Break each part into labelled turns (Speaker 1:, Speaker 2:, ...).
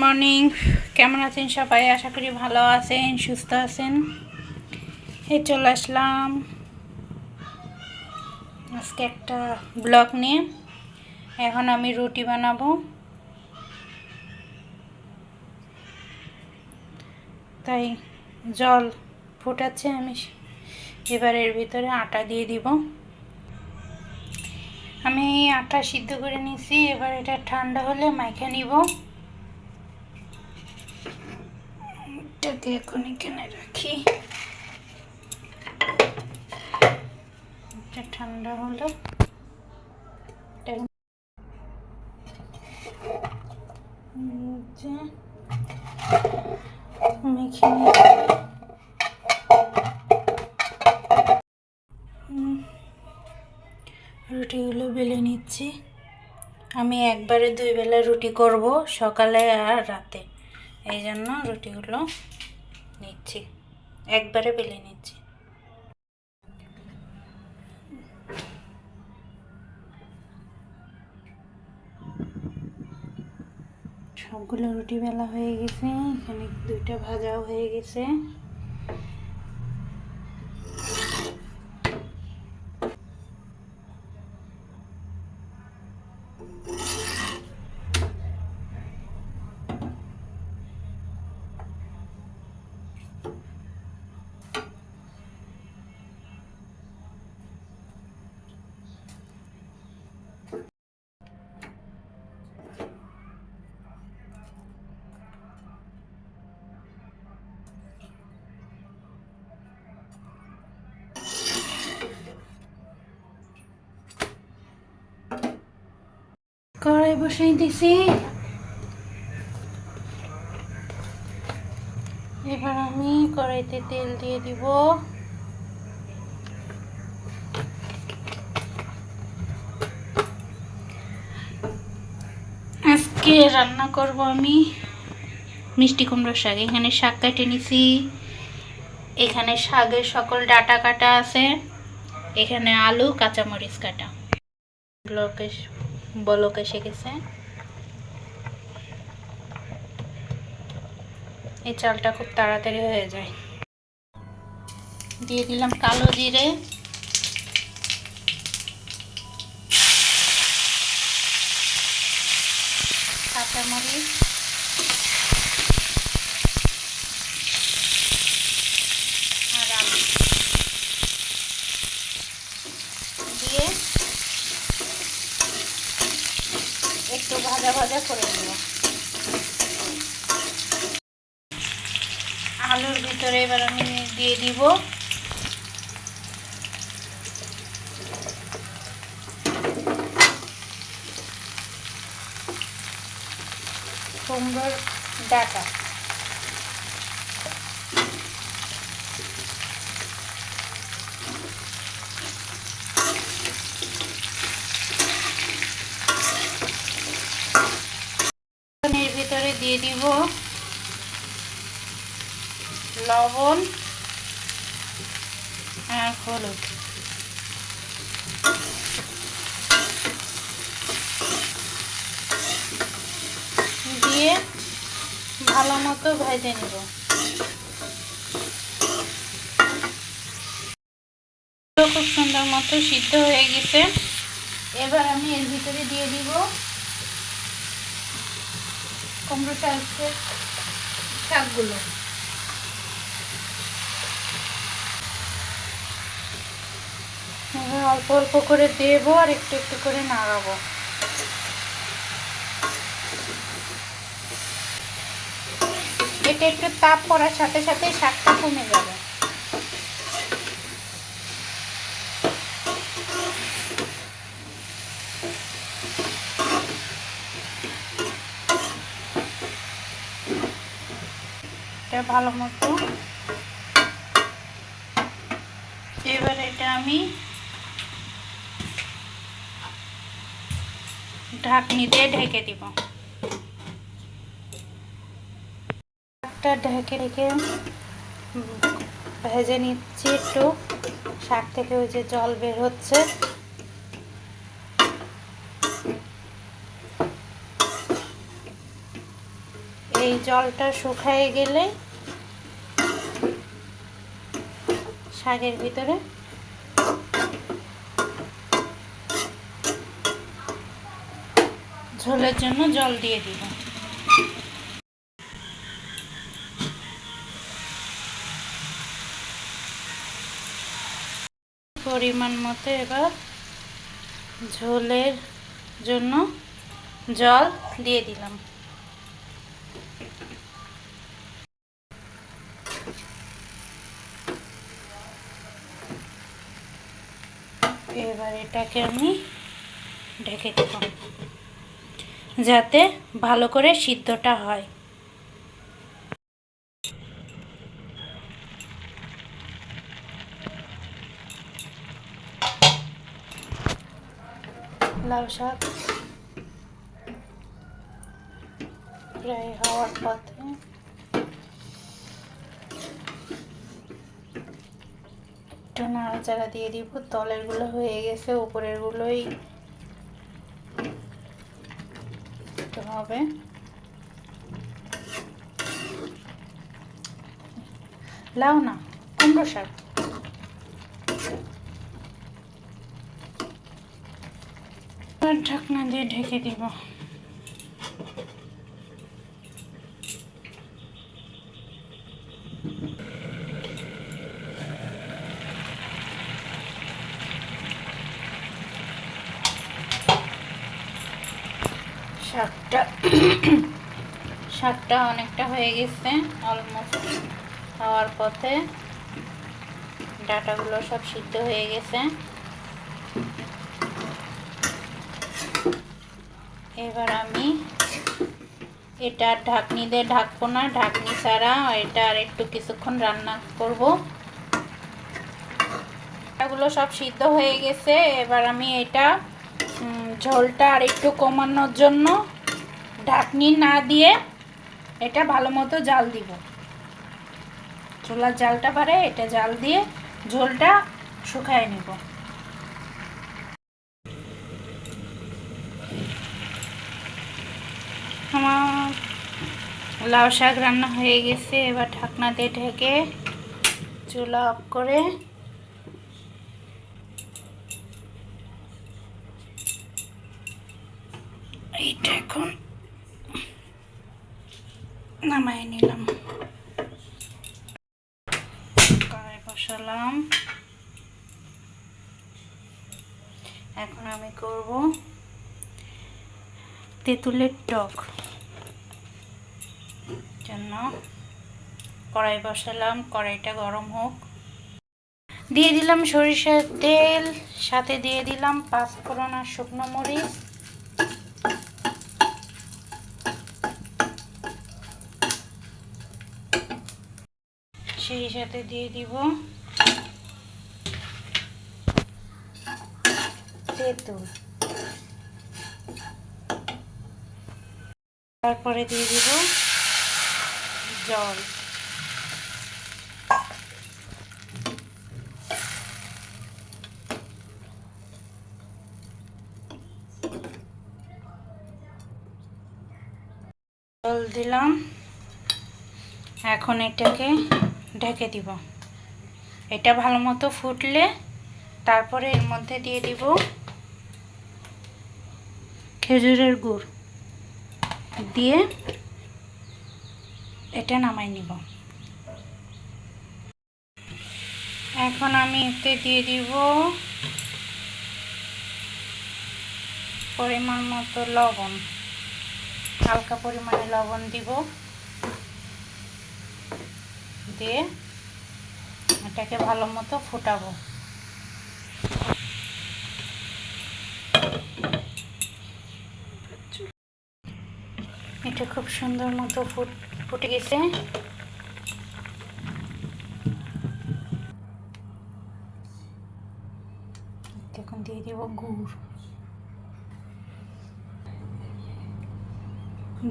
Speaker 1: Morning. কেমন আছেন সবাই? আশা করি ভালো আছেন, সুস্থ আছেন। এই চলে আসলাম। আজকে একটা ব্লগ নিয়ে। এখন আমি রুটি বানাবো। তাই জল ফুটাচ্ছে, আমি এবার এর ভিতরে আটা দিয়ে দিব। আমি আটা সিদ্ধ করে নিয়েছি, এবার এটা ঠান্ডা হলে মাইখা নিব। এটাকে এখন এখানে রাখি এটা ঠান্ডা হলো মেখে রুটিগুলো বেলে নিচ্ছি। আমি একবারে দুই বেলা রুটি করব সকালে আর রাতে। এই জন্য রুটিগুলো নিচ্ছি। একবারে বেলে নিচ্ছি। সবগুলো রুটি বেলা হয়ে গেছে। এখানে দুইটা ভাজাও হয়ে গেছে। কড়াই বসাই দিছি এবার আমি কড়াইতে তেল দিয়ে দিব। আজকে রান্না করব আমি মিষ্টি কুমড়োর শাক। এখানে শাক কেটে নিছি। এখানে শাকের সকল ডাটা কাটা আছে। এখানে আলু, কাঁচামরিচ কাটা। ব্লকে বলক এসে গেছে এই চালটা খুব তাড়াতাড়ি হয়ে যায়। দিয়ে দিলাম কালো জিরে। কাঁচামরিচ আর আলু দিয়ে একটু ভাজা ভাজা করে নেব। আলুর ভিতরে এবার আমি দিয়ে দিব। কুমড়োর ডাটা এর ভিতরে দিয়ে দিব লবণ আর হলুদ। দিয়ে ভালো মতো ভেজে নেব। খুব সুন্দর মতো সিদ্ধ হয়ে গেছে। এবার আমি এর ভিতরে দিয়ে দিব কুমড়ো শাকের শাকগুলো। অল্প অল্প করে দেবো আর একটু একটু করে নাড়াবো। এটা একটু তাপ পড়ার সাথে সাথে শাকটা কমে যাবে। এটা ভালো মতো। এবার এটা আমি ঢাকনি দিয়ে ঢেকে দিব। শাকটা ঢেকে রেখে ভেজে নিচ্ছি একটু। শাক থেকে ওই যে জল বের হচ্ছে। এই জলটা শুকায় গেলে শাকের ভিতরে ঝোলের জন্য জল দিয়ে দিব। পরিমাণ মতো এবার ঝোলের জন্য জল দিয়ে দিলাম। এবার এটাকে আমি ঢেকে দেব যাতে ভালো করে সিদ্ধটা হয়। লাউ শাক। প্রায় হওয়ার পথে। একটু নাড়াচাড়া দিয়ে দিব। তলেরগুলো হয়ে গেছে উপরের একটু হবে। লাউ না কুমড়ো শাক। ঢাকনা দিয়ে ঢেকে দিব। শাকটা শাকটা অনেকটা হয়ে গেছে অলমোস্ট খাওয়ার পথে। ডাটাগুলো সব সিদ্ধ হয়ে গেছে। এবার আমি এটা ঢাকনি দিয়ে ঢাকবো না, ঢাকনি ছাড়া এটা আর একটু কিছুক্ষণ রান্না করব। এগুলো সব সিদ্ধ হয়ে গেছে, এবার আমি এটা ঝোলটা আর একটু কমানোর জন্য ঢাকনি না দিয়ে এটা ভালো মতো জাল দিব। চুলার জালটা পারে এটা জাল দিয়ে ঝোলটা শুকায় নিব। আমার লাউ শাক রান্না হয়ে গেছে, এবার ঢাকনা দিয়ে ঢেকে চুলা অফ করে এইটা এখন নামাই নিলাম। বসালাম। এখন আমি করব তেঁতুলের টক। জন্য কড়াই বসালাম, কড়াইটা গরম হোক। দিয়ে দিলাম সরিষার তেল, সাথে দিয়ে দিলাম পাঁচফোড়ন আর শুকনো মরিচ। সাথে দিয়ে দিব। তেঁতুল তারপরে দিয়ে দিব জল। জল দিলাম। এখন এটাকে ঢেকে দিব। এটা ভালো মতো ফুটলে তারপরে এর মধ্যে দিয়ে দিব খেজুরের গুড়। দিয়ে এটা নামাই নিব। এখন আমি এতে দিয়ে দিব পরিমাণ মতো লবণ, হালকা পরিমাণে লবণ দিব। দিয়ে এটাকে ভালো মতো ফুটাবো। এটা খুব সুন্দর মতো ফুট, ফুটে গেছে। এখন দিয়ে দিব গুড়।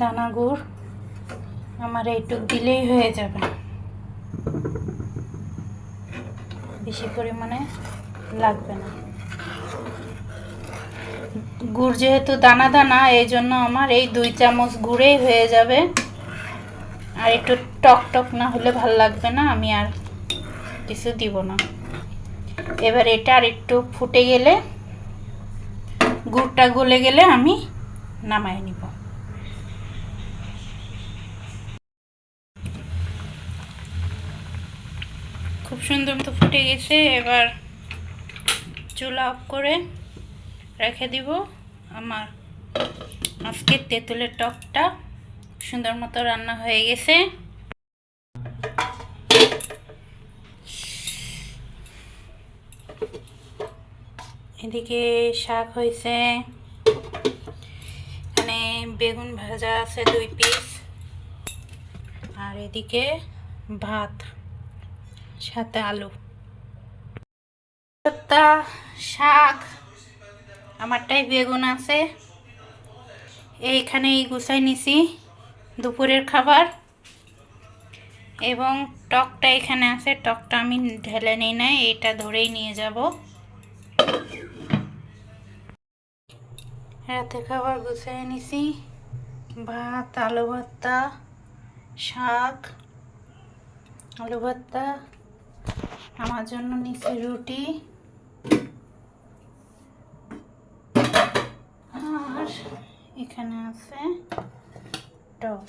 Speaker 1: দানা গুড়। আমার এইটুক দিলেই হয়ে যাবে। বেশি পরিমাণে লাগবে না। গুড় যেহেতু দানা দানা এই জন্য আমার এই দুই চামচ গুড়েই হয়ে যাবে। আর একটু টক টক না হলে ভালো লাগবে না, আমি আর কিছু দিব না। এবার এটা আর একটু ফুটে গেলে, গুড়টা গলে গেলে আমি নামাই নিব। খুব সুন্দর মতো ফুটে গেছে। এবার চুলা অফ করে রেখে দিব আমার আজকে তেঁতুলের টকটা। সুন্দর মতো রান্না হয়ে গেছে। এদিকে শাক হয়েছে। এখানে বেগুন ভাজা আছে দুই পিস আর এদিকে ভাত। সাথে আলু। শাক, আমারটাই বেগুন আছে। এইখানেই গুছাই নিছি দুপুরের খাবার। এবং টকটা এখানে আছে, টকটা আমি ঢেলে নিই নাই এটা ধরেই নিয়ে যাব। রাতে খাবার গুছিয়ে নিছি। ভাত, আলু ভর্তা, শাক, আলু ভর্তা আমার জন্য নিচে রুটি। আর এখানে আছে টক।